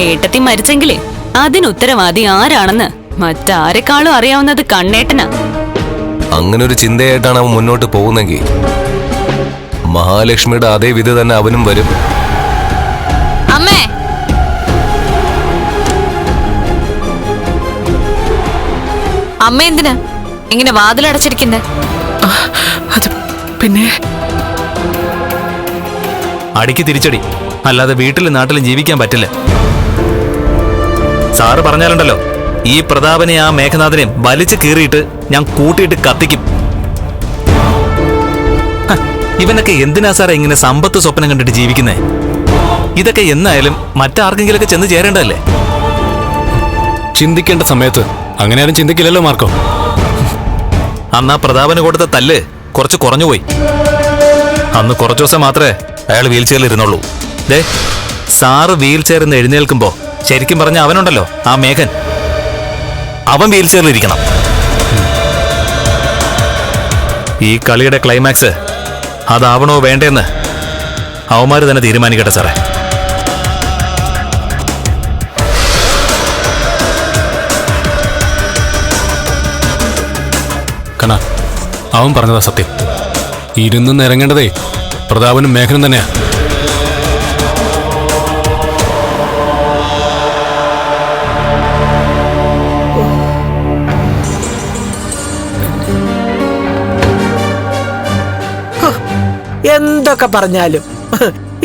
ഏട്ടത്തി മരിച്ചെങ്കിലേ അതിനുത്തരവാദി ആരാണെന്ന് മറ്റാരെക്കാളും അറിയാവുന്നത് കണ്ണേട്ടനാ. അങ്ങനെ ഒരു ചിന്തയായിട്ടാണ് അവൻ മുന്നോട്ട് പോകുന്നെങ്കിൽ മഹാലക്ഷ്മിയുടെ അതേ വിധി തന്നെ അവനും വരും. അമ്മേ! അമ്മ എന്തിനാ? ഇങ്ങനെ വാതിലടച്ചിരിക്കുന്നേ? അത് പിന്നെ? അടിക്ക് തിരിച്ചടി. അല്ലാതെ വീട്ടിലും നാട്ടിലും ജീവിക്കാൻ പറ്റില്ല. സാറ് പറഞ്ഞാലുണ്ടല്ലോ. ഈ പ്രതാപനെ ആ മേഘനാഥനെ വലിച്ചു കീറിയിട്ട് ഞാൻ കൂട്ടിയിട്ട് കത്തിക്കും. ഇവനൊക്കെ എന്തിനാ സാറേ ഇങ്ങനെ സമ്പത്ത് സ്വപ്നം കണ്ടിട്ട് ജീവിക്കുന്നേ? ഇതൊക്കെ എന്നായാലും മറ്റാർക്കെങ്കിലൊക്കെ ചെന്ന് ചേരേണ്ടതല്ലേ? ചിന്തിക്കേണ്ട സമയത്ത് അങ്ങനെ ആരും ചിന്തിക്കില്ലല്ലോ മാർക്കോ. അന്നാ ആ പ്രതാപന് കൊടുത്ത തല്ല് കുറച്ച് കുറഞ്ഞുപോയി. അന്ന് കുറച്ചു ദിവസം മാത്രമേ അയാൾ വീൽ ചെയറിൽ ഇരുന്നുള്ളൂ ദേ സാറ് വീൽ ചെയറിൽ നിന്ന് എഴുന്നേൽക്കുമ്പോ ശരിക്കും പറഞ്ഞ അവനുണ്ടല്ലോ ആ മേഘൻ. അവൻ വീൽ ചെയറിലിരിക്കണം ഈ കളിയുടെ ക്ലൈമാക്സ് അതാവണോ വേണ്ടെന്ന് അവന്മാർ തന്നെ തീരുമാനിക്കട്ടെ സാറേ. കണ അവൻ പറഞ്ഞതാ സത്യം. ഇരുന്ന് നിരങ്ങേണ്ടതേ പ്രതാപനും മേഘനും തന്നെയാ. എന്തൊക്കെ പറഞ്ഞാലും.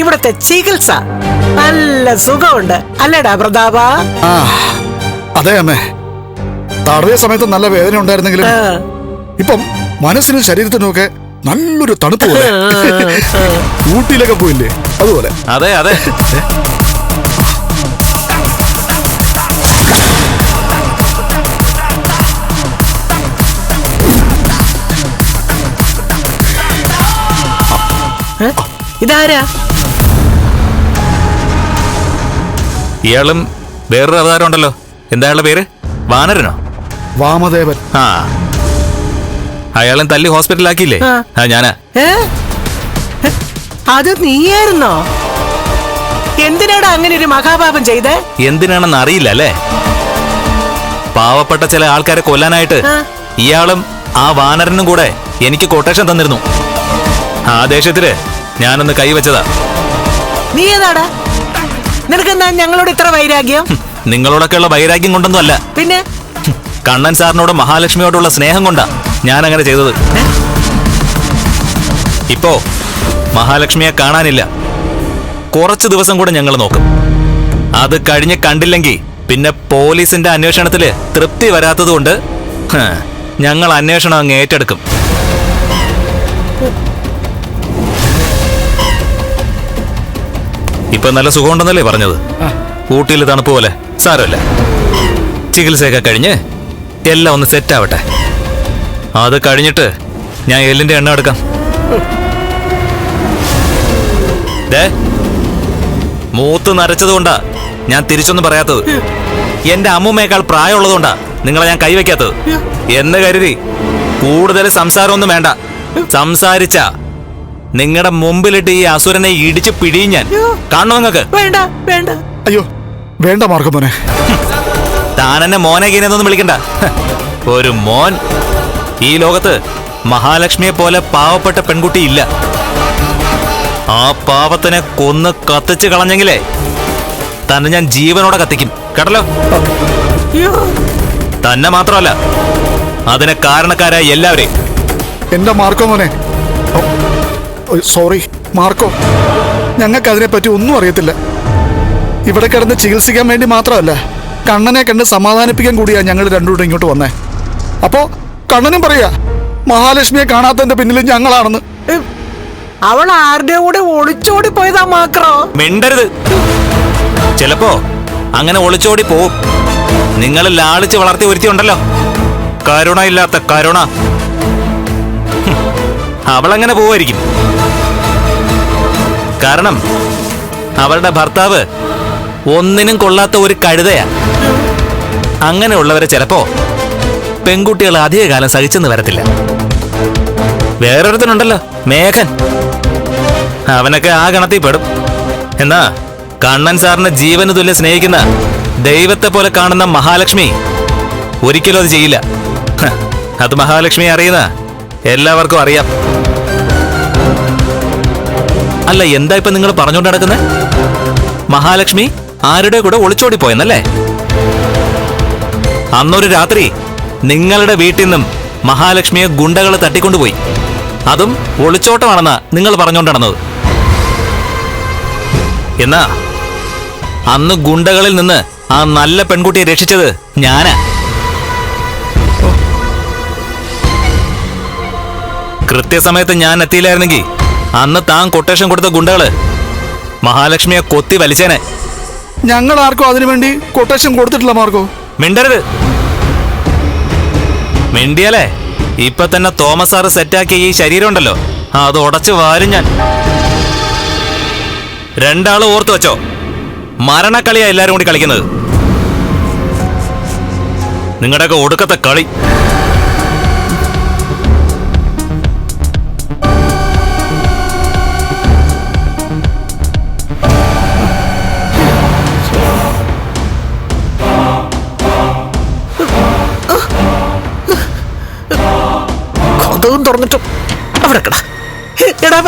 ഇവിടത്തെ ചികിത്സ നല്ല സുഖമുണ്ട്. അല്ലേടാ പ്രതാപ? ആ അതെ അമ്മേ. തടവിയ സമയത്ത് നല്ല വേദന ഉണ്ടായിരുന്നെങ്കിലും ഇപ്പം മനസ്സിനും ശരീരത്തിനും ഒക്കെ നല്ലൊരു തണുപ്പ് പോലെ. ഊട്ടിയിലൊക്കെ പോയില്ലേ? അതുപോലെ. അതെ അതെ. ഇതാരാ? ഇയാളും വേറൊരു അവതാരം ഉണ്ടല്ലോ. എന്താ അയാളുടെ പേര്? വാനരനോ? വാമദേവൻ. ആ. അയാളും തല്ലി ഹോസ്പിറ്റലാക്കിയില്ലേ ആ. ആ ഞാനാ. ഏ? അത് നീയായിരുന്നോ? എന്തിനാടാ അങ്ങനെ ഒരു മഹാപാപം ചെയ്തേ? എന്തിനാണെന്ന് അറിയില്ല അല്ലേ? പാവപ്പെട്ട ചില ആൾക്കാരെ കൊല്ലാനായിട്ട് ആ. ഇയാളും ആ വാനരനും കൂടെ എനിക്ക് കൊട്ടേഷൻ തന്നിരുന്നു. ആ ദേഷ്യത്തിൽ ഞാനൊന്ന് കൈവച്ചതാ. നീ ഏതാടാ? നിനക്കെന്താ ഞങ്ങളോട് ഇത്ര വൈരാഗ്യം? നിങ്ങളോടൊക്കെയുള്ള വൈരാഗ്യം കൊണ്ടൊന്നും അല്ല. പിന്നെ? കണ്ണൻ സാറിനോട് മഹാലക്ഷ്മിയോടുള്ള സ്നേഹം കൊണ്ടാ ഞാൻ അങ്ങനെ ചെയ്തത് ഇപ്പോ മഹാലക്ഷ്മിയെ കാണാനില്ല. കുറച്ച് ദിവസം കൂടെ ഞങ്ങൾ നോക്കും. അത് കഴിഞ്ഞ് കണ്ടില്ലെങ്കിൽ പിന്നെ പോലീസിന്റെ അന്വേഷണത്തിൽ തൃപ്തി വരാത്തതുകൊണ്ട് കൊണ്ട് ഞങ്ങൾ അന്വേഷണം അങ്ങ് ഏറ്റെടുക്കും. ഇപ്പൊ നല്ല സുഖമുണ്ടെന്നല്ലേ പറഞ്ഞത്? ഊട്ടിയിൽ തണുപ്പ് പോലെ. സാരമല്ല. ചികിത്സയൊക്കെ കഴിഞ്ഞ് എല്ലാം ഒന്ന് സെറ്റ് ആവട്ടെ. അത് കഴിഞ്ഞിട്ട് ഞാൻ എല്ലിന്റെ എണ്ണ എടുക്കാം. ദേ, മൂത്ത് നരച്ചതുകൊണ്ടാ ഞാൻ തിരിച്ചൊന്നും പറയാത്തത്. എന്റെ അമ്മൂമ്മയേക്കാൾ പ്രായമുള്ളതുകൊണ്ടാ നിങ്ങളെ ഞാൻ കൈവയ്ക്കാത്തത്. എന്ന് കരുതി കൂടുതൽ സംസാരമൊന്നും വേണ്ട. സംസാരിച്ച നിങ്ങളുടെ മുമ്പിലിട്ട് ഈ അസുരനെ ഇടിച്ച് പിടിയും ഞാൻ. കാണണോ നിങ്ങൾക്ക്? വേണ്ട വേണ്ട. അയ്യോ വേണ്ട മാർഗം മോനെ. താൻ എന്നെ മോനെ കീനെന്നൊന്നും വിളിക്കണ്ട. ഒരു മോൻ ഈ ലോകത്ത് മഹാലക്ഷ്മിയെ പോലെ പാവപ്പെട്ട പെൺകുട്ടി ഇല്ല. ആ പാവത്തിനെ കൊന്ന് കത്തിച്ച് കളഞ്ഞെങ്കിലേ തന്നെ ഞാൻ ജീവനോടെ കത്തിക്കും. കേട്ടല്ലോ? തന്നെ മാത്രമല്ല അതിനെ കാരണക്കാരായ എല്ലാവരെയും. എന്റെ മാർക്കോ മോനെ. Sorry Marco. ഞങ്ങൾക്ക് അതിനെപ്പറ്റി ഒന്നും അറിയത്തില്ല. ഇവിടെ കിടന്ന് ചികിത്സിക്കാൻ വേണ്ടി മാത്രമല്ല കണ്ണനെ കണ്ട് സമാധാനിപ്പിക്കാൻ കൂടിയാ ഞങ്ങൾ രണ്ടുകൂടെ ഇങ്ങോട്ട് വന്നേ. അപ്പോ കണ്ണനും പറയാ മഹാലക്ഷ്മിയെ കാണാത്തതിന്റെ പിന്നിൽ ഞങ്ങളാണെന്ന്. അവൾ ആരുടെ കൂടെ ഒളിച്ചോടി പോയതാ മാക്രോ? മിണ്ടരുത്. ചിലപ്പോ അങ്ങനെ ഒളിച്ചോടി പോവും. നിങ്ങൾ ലാളിച്ച് വളർത്തി ഒരുത്തിയുണ്ടല്ലോ. കരുണ ഇല്ലാത്ത കരുണ. അവളങ്ങനെ പോവായിരിക്കും. കാരണം അവളുടെ ഭർത്താവ് ഒന്നിനും കൊള്ളാത്ത ഒരു കഴുതയാ. അങ്ങനെയുള്ളവരെ ചിലപ്പോ പെൺകുട്ടികൾ അധികകാലം സഹിച്ചെന്ന് വരത്തില്ല. വേറൊരുത്തനുണ്ടല്ലോ മേഘൻ. അവനൊക്കെ ആ ഗണത്തിൽ പെടും. എന്നാ കണ്ണൻ സാറിനെ ജീവന് തുല്യ സ്നേഹിക്കുന്ന ദൈവത്തെ പോലെ കാണുന്ന മഹാലക്ഷ്മി ഒരിക്കലും അത് ചെയ്യില്ല. അത് മഹാലക്ഷ്മി അറിയുന്ന എല്ലാവർക്കും അറിയാം. അല്ല എന്താ ഇപ്പൊ നിങ്ങൾ പറഞ്ഞുകൊണ്ട് നടക്കുന്നത് മഹാലക്ഷ്മി ആരുടെ കൂടെ ഒളിച്ചോടി പോയെന്നല്ലേ അന്നൊരു രാത്രി നിങ്ങളുടെ വീട്ടിൽ നിന്നും മഹാലക്ഷ്മിയെ ഗുണ്ടകൾ തട്ടിക്കൊണ്ടുപോയി. അതും ഒളിച്ചോട്ടമാണെന്നാ നിങ്ങൾ പറഞ്ഞുകൊണ്ട് നടന്നത്. എന്നാ അന്ന് ഗുണ്ടകളിൽ നിന്ന് ആ നല്ല പെൺകുട്ടിയെ രക്ഷിച്ചത് ഞാനാ. കൃത്യസമയത്ത് ഞാൻ എത്തിയില്ലായിരുന്നെങ്കിൽ അന്ന് താൻ കൊട്ടേഷൻ കൊടുത്ത ഗുണ്ടകൾ. മഹാലക്ഷ്മിയെ കൊത്തി വലിച്ചേനെ. ഞങ്ങൾ ആർക്കും അതിനുവേണ്ടി കൊട്ടേഷൻ കൊടുത്തിട്ടില്ല മാർക്കോ. മിണ്ടരുത്. മിണ്ടിയാലേ ഇപ്പൊ തന്നെ തോമസ് സാറ് സെറ്റാക്കിയ ഈ ശരീരം ഉണ്ടല്ലോ അത് ഉടച്ചു വാരും ഞാൻ. രണ്ടാളും ഓർത്തു വെച്ചോ. മരണക്കളിയാ എല്ലാരും കൂടി കളിക്കുന്നത്. നിങ്ങളുടെയൊക്കെ ഒടുക്കത്തെ കളി. തുറന്നിട്ടും എടാ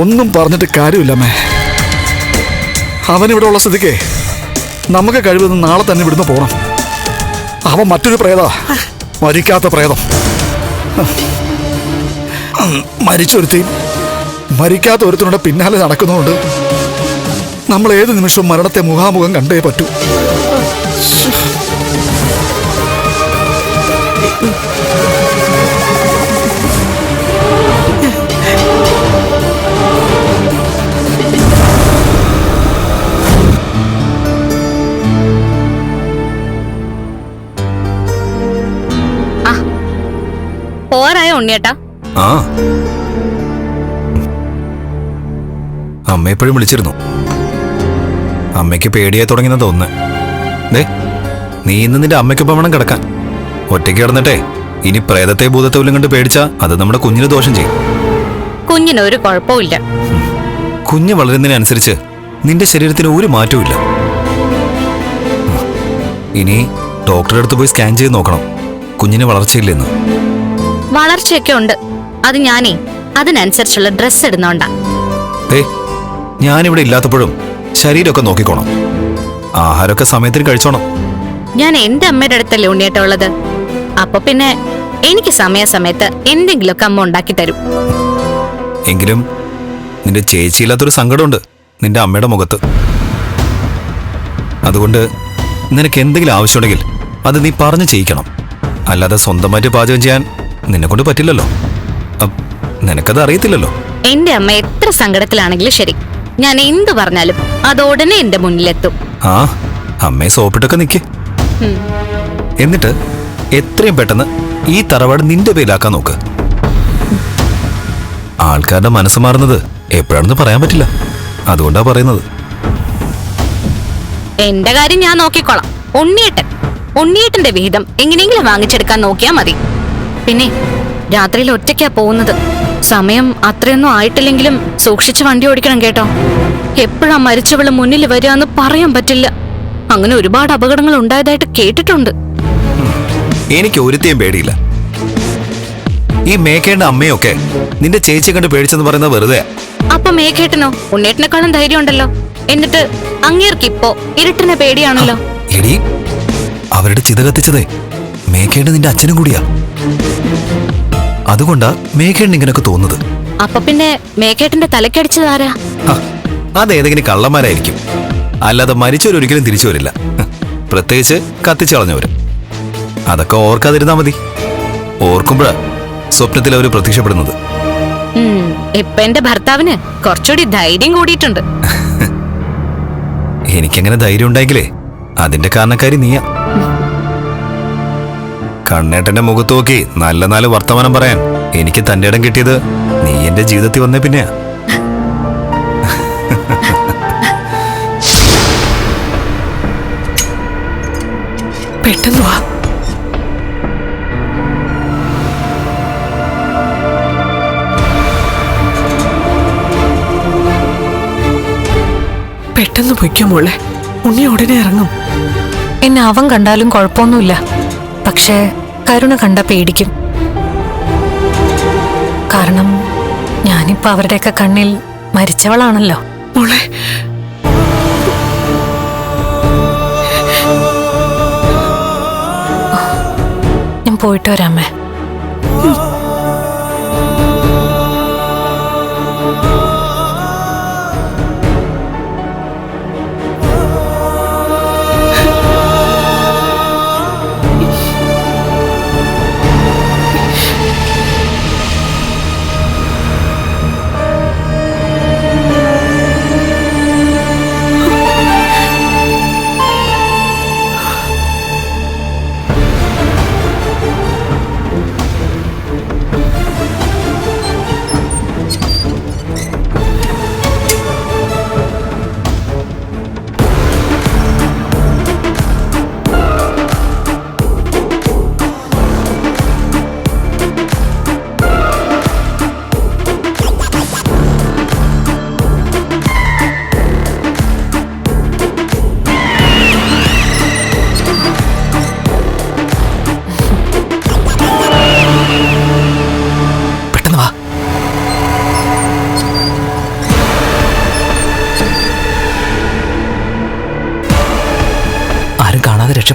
ഒന്നും പറഞ്ഞിട്ട് കാര്യമില്ല അമ്മേ അവനിവിടെ ഉള്ള സ്ഥിതിക്ക് നമുക്ക് കഴിവെന്ന് നാളെ തന്നെ ഇവിടുന്ന് പോകണം അവൻ മറ്റൊരു പ്രേത. മരിക്കാത്ത പ്രേതം. മരിച്ചൊരുത്തി മരിക്കാത്ത ഒരുത്തിനോട് പിന്നാലെ നടക്കുന്നതുകൊണ്ട് നമ്മൾ ഏത് നിമിഷവും മരണത്തെ മുഖാമുഖം കണ്ടേ പറ്റൂ. പോരായോ ഉണ്ണിയേട്ടാ. ആ. അമ്മ എപ്പോഴും വിളിച്ചിരുന്നു. അമ്മയ്ക്ക് പേടിയായി തുടങ്ങിയെന്ന് തോന്നുന്നു. നീ ഇന്ന് നിന്റെ അമ്മയ്ക്കൊപ്പം വേണം കിടക്കാൻ. ഒറ്റയ്ക്ക് കിടന്നിട്ടേ ഇനി പ്രേതത്തെ ഭൂതത്തെ വല്ലതും കണ്ട് പേടിച്ചാ അത് നമ്മുടെ കുഞ്ഞിന് ദോഷം ചെയ്യും. കുഞ്ഞിന് ഒരു കുഴപ്പമില്ല കുഞ്ഞ് വളരുന്നതിനനുസരിച്ച് നിന്റെ ശരീരത്തിന് ഒരു മാറ്റവും ഇല്ല. ഇനി ഡോക്ടറെ അടുത്ത് പോയി സ്കാൻ ചെയ്ത് നോക്കണം. കുഞ്ഞിന് വളർച്ചയില്ലെന്ന്. വളർച്ചയൊക്കെ ഉണ്ട്. അത് ഞാനേ അതിനനുസരിച്ചുള്ള ഡ്രസ്സ് ഇടുന്നോണ്ടാ. ഞാനിവിടെ ഇല്ലാത്തപ്പോഴും ശരീരമൊക്കെ നോക്കിക്കോണം. ആഹാരമൊക്കെ സമയത്തിന് കഴിച്ചോണം. ഞാൻ എന്റെ അമ്മയുടെ അടുത്തല്ലേ ഉണ്ണിയേട്ട ഉള്ളത്? അപ്പൊ പിന്നെ എനിക്ക് സമയാസമയത്ത് എന്തെങ്കിലുമൊക്കെ അമ്മ ഉണ്ടാക്കി തരും. എങ്കിലും നിന്റെ ചേച്ചിയില്ലാത്തൊരു സങ്കടമുണ്ട് നിന്റെ അമ്മയുടെ മുഖത്ത്. അതുകൊണ്ട് നിനക്ക് എന്തെങ്കിലും ആവശ്യമുണ്ടെങ്കിൽ അത് നീ പറഞ്ഞു ചെയ്യിക്കണം. അല്ലാതെ സ്വന്തമായിട്ട് പാചകം ചെയ്യാൻ നിന്നെ കൊണ്ട് പറ്റില്ലല്ലോ. അപ്പ് നിനക്കത് അറിയത്തില്ലല്ലോ. എന്റെ അമ്മ എത്ര സങ്കടത്തിലാണെങ്കിലും ശരി. ഞാൻ എന്തു പറഞ്ഞാലും അത് ഉടനെ എന്റെ മുന്നിലെത്തും. ആ അമ്മയെ സോപ്പിട്ടൊക്കെ നിക്ക്. ഉം. എന്നിട്ട് എത്രയും പെട്ടെന്ന് ഈ തറവാട് നിന്റെ പേരിലാക്കാൻ നോക്ക്. ആൾക്കാരുടെ മനസ്സ് മാറുന്നത് എപ്പോഴാണെന്ന് പറയാൻ പറ്റില്ല. അതുകൊണ്ടാ പറയുന്നത്. എന്റെ കാര്യം ഞാൻ നോക്കിക്കോളാം. ഉണ്ണിയേട്ടൻ. ഉണ്ണിയേട്ടന്റെ വിഹിതം എങ്ങനെയെങ്കിലും വാങ്ങിച്ചെടുക്കാൻ നോക്കിയാ മതി. പിന്നെ രാത്രിയിൽ ഒറ്റയ്ക്കാ പോകുന്നത്. സമയം അത്രയൊന്നും ആയിട്ടില്ലെങ്കിലും സൂക്ഷിച്ച് വണ്ടി ഓടിക്കണം കേട്ടോ. എപ്പോഴാ മരിച്ചവൾ മുന്നിൽ വരിക പറയാൻ പറ്റില്ല. അങ്ങനെ ഒരുപാട് അപകടങ്ങൾ ഉണ്ടായതായിട്ട് കേട്ടിട്ടുണ്ട്. എനിക്ക് ഒരുത്തേയും പേടിയില്ല. ഈ മേക്കേണ്ട അമ്മയൊക്കെ നിന്റെ ചേച്ചി കണ്ട് പേടിച്ചെന്ന് പറയുന്നത് വെറുതെ. അപ്പൊ മേഘേട്ടനോ? ഉണ്ണേട്ടനെക്കാളും ധൈര്യം ഉണ്ടല്ലോ എന്നിട്ട് അങ്ങേർക്കിപ്പോ ഇരുട്ടിനെ പേടിയാണല്ലോ. എടി അവരുടെ ചിത കത്തിച്ചതേ മേക്കേണ്ട നിന്റെ അച്ഛനും കൂടിയാ. അതുകൊണ്ടാ മേഘേണ്ട ഇങ്ങനൊക്കെ തോന്നുന്നത്. അപ്പൊ പിന്നെ മേഘേട്ടന്റെ തലക്കടിച്ചത് ആരാ? അതേതെങ്കിലും കള്ളന്മാരായിരിക്കും. അല്ലാതെ മരിച്ചവരൊരിക്കലും തിരിച്ചു വരില്ല. പ്രത്യേകിച്ച് കത്തിച്ചു കളഞ്ഞവര്. അതൊക്കെ ഓർക്കാതിരുന്നാ മതി. ഓർക്കുമ്പോഴാ സ്വപ്നത്തിൽ അവർ പ്രത്യക്ഷപ്പെടുന്നത്. ഇപ്പൊ എന്റെ ഭർത്താവിന് കുറച്ചുകൂടി ധൈര്യം കൂടിയിട്ടുണ്ട്. എനിക്കങ്ങനെ ധൈര്യം ഉണ്ടായെങ്കിലേ അതിന്റെ കാരണക്കാരി നീയാ. കണ്ണേട്ടന്റെ മുഖത്ത് നോക്കി നല്ല നല്ല വർത്തമാനം പറയാൻ എനിക്ക് തന്റെ ഇടം കിട്ടിയത് നീ എന്റെ ജീവിതത്തിൽ വന്നേ പിന്നെ പെട്ടെന്ന് വാ. പെട്ടെന്ന് മോളെ. ഉണ്ണി ഉടനെ ഇറങ്ങും. എന്നെ അവൻ കണ്ടാലും കുഴപ്പമൊന്നുമില്ല. പക്ഷേ കരുണ കണ്ട പേടിക്കും. കാരണം ഞാനിപ്പോ അവരുടെയൊക്കെ കണ്ണിൽ മരിച്ചവളാണല്ലോ. മോളെ. ഞാൻ പോയിട്ട് വരാമേ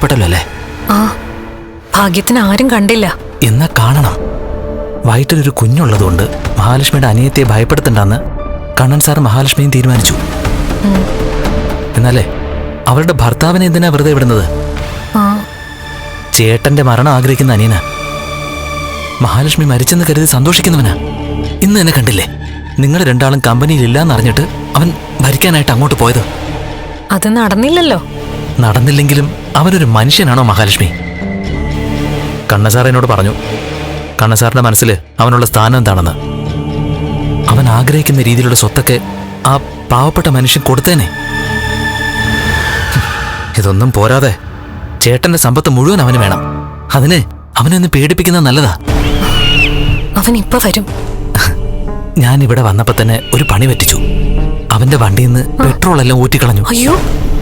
രക്ഷപ്പെട്ടല്ലോ അല്ലേ? ആ ഭാഗ്യത്തിന് ആരും കണ്ടില്ല. എന്നാ കാണണം. വയറ്റിലൊരു കുഞ്ഞുള്ളതുകൊണ്ട് മഹാലക്ഷ്മിയുടെ അനിയത്തെ ഭയപ്പെടുത്തണ്ടെന്ന് കണ്ണൻ സാർ മഹാലക്ഷ്മിയും തീരുമാനിച്ചു. എന്നാലേ അവരുടെ ഭർത്താവിനെ എന്തിനാ വെറുതെ വിടുന്നത്? ചേട്ടന്റെ മരണം ആഗ്രഹിക്കുന്ന അനിയനാ. മഹാലക്ഷ്മി മരിച്ചെന്ന് കരുതി സന്തോഷിക്കുന്നവനാ. ഇന്ന് എന്നെ കണ്ടില്ലേ? നിങ്ങൾ രണ്ടാളും കമ്പനിയിൽ ഇല്ലാന്നറിഞ്ഞിട്ട് അവൻ ഭരിക്കാനായിട്ട് അങ്ങോട്ട് പോയത്. അത് നടന്നില്ലല്ലോ. നടന്നില്ലെങ്കിലും അവനൊരു മനുഷ്യനാണോ മഹാലക്ഷ്മി? കണ്ണസാർ എന്നോട് പറഞ്ഞു കണ്ണസാറിന്റെ മനസ്സിൽ അവനുള്ള സ്ഥാനം എന്താണെന്ന്? അവൻ ആഗ്രഹിക്കുന്ന രീതിയിലുള്ള സ്വത്തൊക്കെ ആ പാവപ്പെട്ട മനുഷ്യൻ കൊടുത്തേനെ. ഇതൊന്നും പോരാതെ ചേട്ടന്റെ സമ്പത്ത് മുഴുവൻ അവന് വേണം. അതിന് അവനെ ഒന്ന് പേടിപ്പിക്കുന്നത് നല്ലതാ. അവൻ ഇപ്പൊ വരും. ഞാൻ ഇവിടെ വന്നപ്പോ തന്നെ ഒരു പണി പറ്റിച്ചു. അവന്റെ വണ്ടിയിൽ നിന്ന് പെട്രോൾ എല്ലാം ഊറ്റിക്കളഞ്ഞു. അയ്യോ.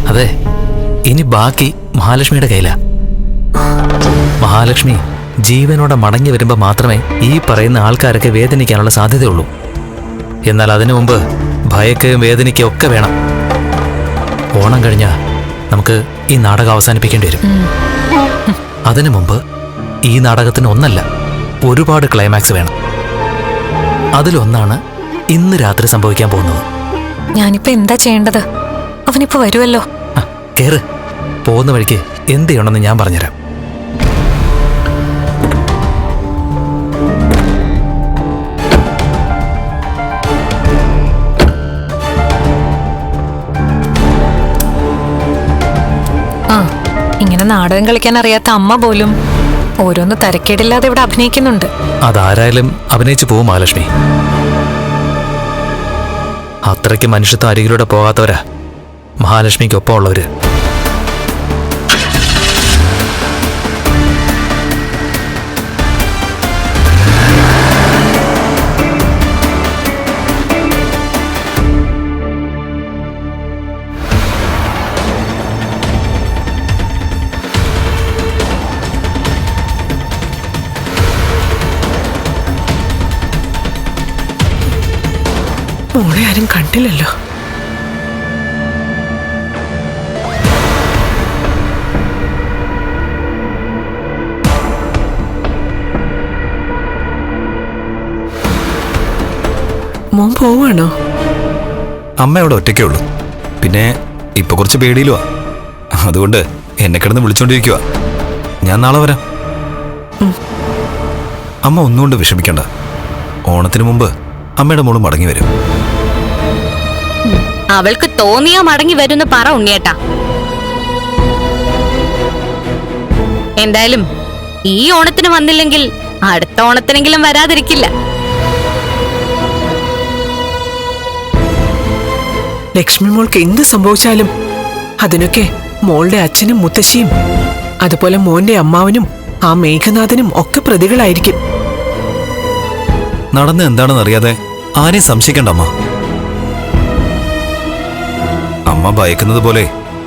അതെ. ഇനി ബാക്കി മഹാലക്ഷ്മിയുടെ കയ്യിലാ. മഹാലക്ഷ്മി ജീവനോടെ മടങ്ങി വരുമ്പോൾ മാത്രമേ ഈ പറയുന്ന ആൾക്കാരൊക്കെ വേദനിക്കാനുള്ള സാധ്യതയുള്ളൂ. എന്നാൽ അതിനു മുമ്പ് ഭയക്കുകയും വേദനിക്കുകയും ഒക്കെ വേണം. ഓണം കഴിഞ്ഞാൽ നമുക്ക് ഈ നാടകം അവസാനിപ്പിക്കേണ്ടി വരും. അതിനു മുമ്പ് ഈ നാടകത്തിന് ഒന്നല്ല ഒരുപാട് ക്ലൈമാക്സ് വേണം. അതിലൊന്നാണ് ഇന്ന് രാത്രി സംഭവിക്കാൻ പോകുന്നത്. ഞാനിപ്പോ എന്താ ചെയ്യേണ്ടത്? അവനിപ്പോ വരുമല്ലോ കേറ്. പോകുന്ന വഴിക്ക് എന്ത് ചെയ്യണമെന്ന് ഞാൻ പറഞ്ഞുതരാം. ആ ഇങ്ങനെ നാടകം കളിക്കാൻ അറിയാത്ത അമ്മ പോലും ഓരോന്ന് തരക്കേടില്ലാതെ ഇവിടെ അഭിനയിക്കുന്നുണ്ട്. അതാരായാലും അഭിനയിച്ചു പോവും മഹാലക്ഷ്മി. അത്രയ്ക്ക് മനുഷ്യത്വം അരികിലൂടെ പോകാത്തവരാ. മഹാലക്ഷ്മിക്കൊപ്പം ഉള്ളവര് മോളെ ആരും കണ്ടില്ലല്ലോ. മോൻ പോവാണോ? അമ്മ അവിടെ ഒറ്റയ്ക്കേ ഉള്ളൂ. പിന്നെ ഇപ്പൊ കുറച്ച് പേടിയിലുവാ. അതുകൊണ്ട് എന്നെ കിടന്ന് വിളിച്ചോണ്ടിരിക്കുക ഞാൻ നാളെ വരാം. അമ്മ ഒന്നുകൊണ്ട് വിഷമിക്കണ്ട. ഓണത്തിന് മുമ്പ് അമ്മയുടെ മോൾ മടങ്ങി വരും. അവൾക്ക് തോന്നിയാ മടങ്ങി വരുന്ന പറ ഉണ്ണിയേട്ടാ. എന്തായാലും ഈ ഓണത്തിന് വന്നില്ലെങ്കിൽ അടുത്ത ഓണത്തിനെങ്കിലും വരാതിരിക്കില്ല. ലക്ഷ്മി മോൾക്ക് എന്ത് സംഭവിച്ചാലും അതിനൊക്കെ മോളുടെ അച്ഛനും മുത്തശ്ശിയും അതുപോലെ മോന്റെ അമ്മാവനും ആ മേഘനാഥനും ഒക്കെ പ്രതികളായിരിക്കും. നടന്ന് എന്താണെന്ന് അറിയാതെ ആരെയും സംശയിക്കണ്ട അമ്മ. അമ്മ ഭയക്കുന്നത് പോലെ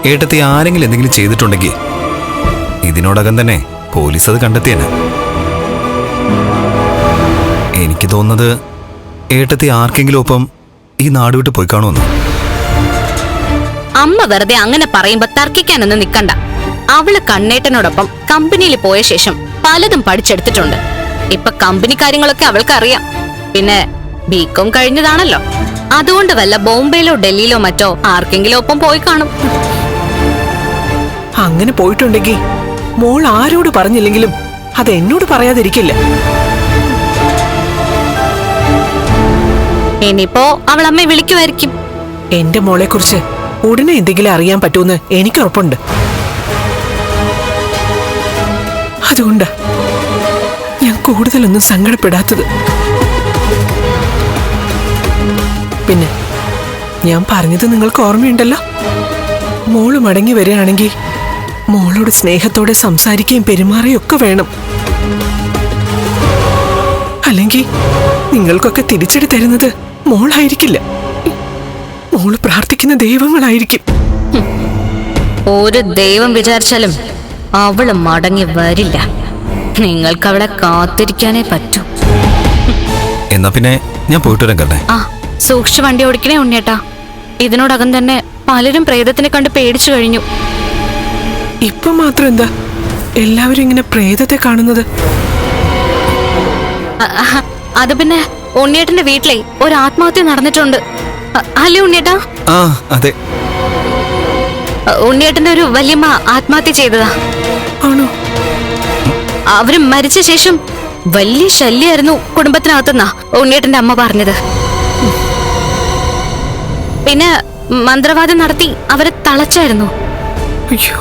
ഏട്ടത്തി ആരെങ്കിലും എന്തെങ്കിലും ചെയ്തിട്ടുണ്ടെങ്കിൽ ഇതിനോടകം തന്നെ പോലീസ് അത് കണ്ടെത്തിയാണ് എനിക്ക് തോന്നുന്നത് ഏട്ടത്തെ ആർക്കെങ്കിലും ഒപ്പം ഈ നാട് വിട്ട് പോയി അമ്മ വെറുതെ അങ്ങനെ പറയുമ്പോ തർക്കിക്കാനൊന്നും നിക്കണ്ട. അവൾ കണ്ണേട്ടനോടൊപ്പം കമ്പനിയിൽ പോയ ശേഷം പലതും പഠിച്ചെടുത്തിട്ടുണ്ട്. ഇപ്പൊ കമ്പനി കാര്യങ്ങളൊക്കെ അവൾക്ക് അറിയാം പിന്നെ ബികോം കഴിഞ്ഞതാണല്ലോ. അതുകൊണ്ട് വല്ല ബോംബെയിലോ ഡൽഹിയിലോ മറ്റോ ആർക്കെങ്കിലും ഒപ്പം പോയി കാണും. അങ്ങനെ പോയിട്ടുണ്ടെങ്കിൽ മോൾ ആരോട് പറഞ്ഞില്ലെങ്കിലും അത് എന്നോട് പറയാതിരിക്കില്ല. ഇനിയിപ്പോ അവൾ അമ്മയെ വിളിക്കുമായിരിക്കും. എന്റെ മോളെ കുറിച്ച് ഉടനെ എന്തെങ്കിലും അറിയാൻ പറ്റുമെന്ന് എനിക്ക് ഉറപ്പുണ്ട് അതുകൊണ്ടാ ഞാൻ കൂടുതലൊന്നും സങ്കടപ്പെടാത്തത്. പിന്നെ ഞാൻ പറഞ്ഞത് നിങ്ങൾക്ക് ഓർമ്മയുണ്ടല്ലോ? മോൾ മടങ്ങി വരികയാണെങ്കിൽ മോളോട് സ്നേഹത്തോടെ സംസാരിക്കുകയും പെരുമാറുകയും ഒക്കെ വേണം. അല്ലെങ്കിൽ നിങ്ങൾക്കൊക്കെ തിരിച്ചടി തരുന്നത് മോളായിരിക്കില്ല. മോൾ പ്രാർത്ഥിക്കുന്ന ദൈവങ്ങളായിരിക്കും. ഒരു ദൈവം വിചാരിച്ചാലും അവൾ മടങ്ങി വരില്ല. നിങ്ങൾക്ക് അവളെ കാത്തിരിക്കാനേ പറ്റൂ. എന്നാ പിന്നെ ഞാൻ പോയിട്ട് വരാം കണ്ടേ. ആ സൂക്ഷിച്ച് വണ്ടി ഓടിക്കണേ ഉണ്ണിയേട്ടാ. ഇതിനോടകം തന്നെ പലരും പ്രേതത്തിനെ കണ്ട് പേടിച്ചു കഴിഞ്ഞു. ഇപ്പൊ മാത്രം എന്താ? എല്ലാവരും ഇങ്ങനെ പ്രേതത്തെ കാണുന്നത്. അത് പിന്നെ ഉണ്ണിയേട്ടന്റെ വീട്ടിലെ ഒരു ആത്മഹത്യ നടന്നിട്ടുണ്ട്. അല്ലേ ഉണ്ണിയേട്ടാ? ആ അതെ. ഉണ്ണിയേട്ടന്റെ ഒരു വല്യമ്മ ആത്മഹത്യ ചെയ്തതാ. ആണോ? അവർ മരിച്ച ശേഷം വലിയ ശല്യായിരുന്നു കുടുംബത്തിനകത്തുനിന്നാ ഉണ്ണിയേട്ടന്റെ അമ്മ പറഞ്ഞത്. പിന്നെ മന്ത്രവാദം നടത്തി അവരെ തളച്ചായിരുന്നു. അയ്യോ.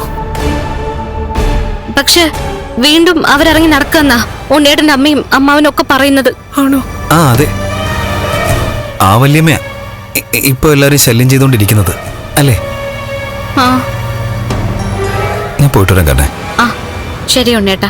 പക്ഷെ വീണ്ടും അവരിറങ്ങി നടക്കുന്ന ഉണ്ണിയേട്ടന്റെ അമ്മയും അമ്മാവനും ഒക്കെ പറയുന്നത്. ആണോ? ആ അതെ. ആ വല്യമ്മയാ. ഇപ്പൊ എല്ലാരും ശല്യം ചെയ്തോണ്ടിരിക്കുന്നത് അല്ലേ? ഞാൻ പോയിട്ട് വരാൻ ആ ശരി ഉണ്ണേട്ടാ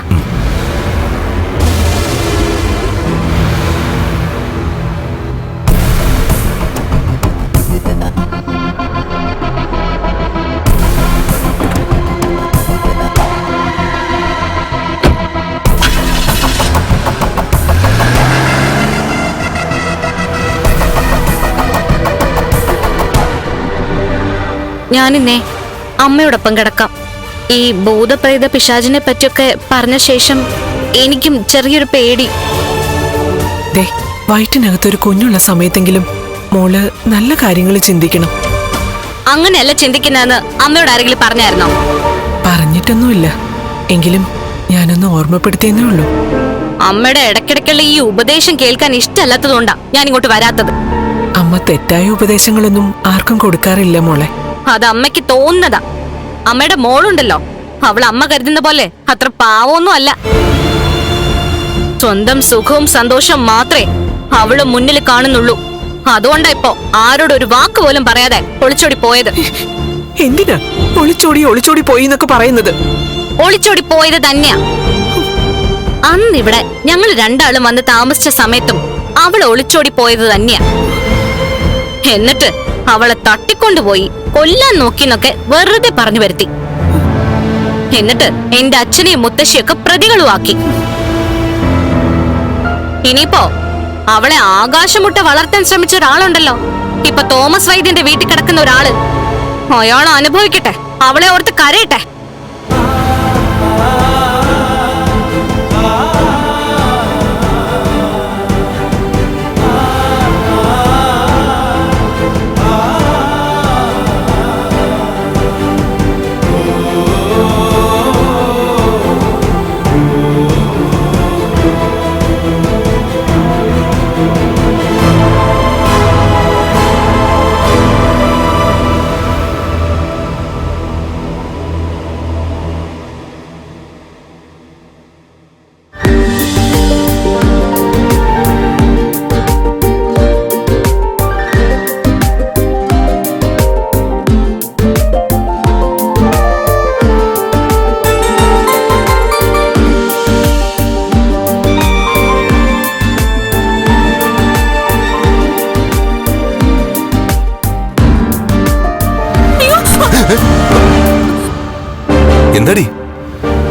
ഞാനിന്നേ അമ്മയോടൊപ്പം കിടക്കാം. ഈ ഭൂതപ്രേത പിശാചിനെ പറ്റിയൊക്കെ പറഞ്ഞ ശേഷം എനിക്കും ചെറിയൊരു പേടി. വയറ്റിനകത്തൊരു കുഞ്ഞുള്ള സമയത്തെങ്കിലും മോൾ നല്ല കാര്യങ്ങൾ ചിന്തിക്കണം. അങ്ങനെയല്ല ചിന്തിക്കുന്നതെന്ന് അമ്മയോട് ആരെങ്കിലും പറഞ്ഞായിരുന്നോ? പറഞ്ഞിട്ടൊന്നുമില്ല. എങ്കിലും ഞാനൊന്ന് ഓർമ്മപ്പെടുത്തിയെന്നേ ഉള്ളൂ. അമ്മയുടെ ഇടയ്ക്കിടയ്ക്കുള്ള ഈ ഉപദേശം കേൾക്കാൻ ഇഷ്ടമല്ലാത്തതുകൊണ്ടാ ഞാൻ ഇങ്ങോട്ട് വരാത്തത്. അമ്മ തെറ്റായ ഉപദേശങ്ങളൊന്നും ആർക്കും കൊടുക്കാറില്ല മോളെ. അത് അമ്മയ്ക്ക് തോന്നുന്നതാ. അമ്മയുടെ മോളുണ്ടല്ലോ. അവൾ അമ്മ കരുതുന്ന പോലെ അത്ര പാവമൊന്നും അല്ല. സ്വന്തം സുഖവും സന്തോഷവും മാത്രമേ അവൾ മുന്നിൽ കാണുന്നുള്ളൂ. അതുകൊണ്ടാ ഇപ്പോ ആരോട് ഒരു വാക്ക് പോലും പറയാതെ ഒളിച്ചോടി പോയത്. എന്തിനാ? ഒളിച്ചോടി ഒളിച്ചോടി പോയി എന്നൊക്കെ പറയുന്നത്. ഒളിച്ചോടി പോയത് തന്നെയാ. അന്നിവിടെ ഞങ്ങൾ രണ്ടാളും വന്ന് താമസിച്ച സമയത്തും അവൾ ഒളിച്ചോടി പോയത് തന്നെയാ. എന്നിട്ട് അവളെ തട്ടിക്കൊണ്ടുപോയി കൊല്ലാൻ നോക്കിന്നൊക്കെ വെറുതെ പറഞ്ഞു വരുത്തി. എന്നിട്ട് എന്റെ അച്ഛനെയും മുത്തശ്ശിയൊക്കെ പ്രതികളുമാക്കി ഇനിയിപ്പോ അവളെ ആകാശമുട്ട വളർത്താൻ ശ്രമിച്ച ഒരാളുണ്ടല്ലോ. ഇപ്പൊ തോമസ് വൈദ്യന്റെ വീട്ടിൽ കിടക്കുന്ന ഒരാൾ. അയാൾ അനുഭവിക്കട്ടെ. അവളെ ഓർത്ത് കരയട്ടെ.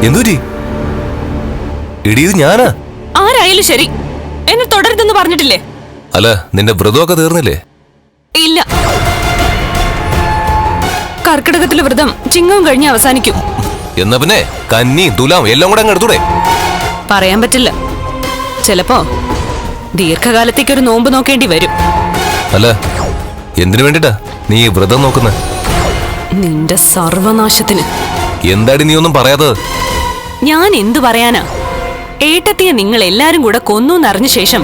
എന്തുപറ്റി എടി ഇത് ഞാനാ? ആരായാലും ശരി. എന്നെ തുടരുതെന്ന് പറഞ്ഞിട്ടില്ലേ? അല്ല നിന്റെ വ്രതമൊക്കെ തീർന്നില്ലേ? ഇല്ല. കർക്കിടകത്തിലെ വ്രതം ചിങ്ങവും കഴിഞ്ഞ് അവസാനിക്കും. എന്നാ പിന്നെ കന്നി തുലാം എല്ലാം കൂടെ അങ്ങ് എടുത്തൂടെ? പറയാൻ പറ്റില്ല. ചിലപ്പോ ദീർഘകാലത്തേക്ക് ഒരു നോമ്പ് നോക്കേണ്ടി വരും. അല്ല എന്തിനു വേണ്ടിട്ടാ നീ വ്രതം നോക്കുന്ന? നിന്റെ സർവനാശത്തിന്. എന്താടി നീ ഒന്നും പറയാത്തത് ഞാൻ എന്തു പറയാനാ? ഏട്ടത്തിയെ നിങ്ങൾ എല്ലാരും കൂടെ കൊന്നു എന്നറിഞ്ഞ ശേഷം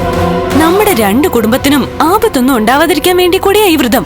നമ്മുടെ രണ്ട് കുടുംബത്തിനും ആപത്തൊന്നും ഉണ്ടാവാതിരിക്കാൻ വേണ്ടി കൂടിയാ ഈ വ്രതം.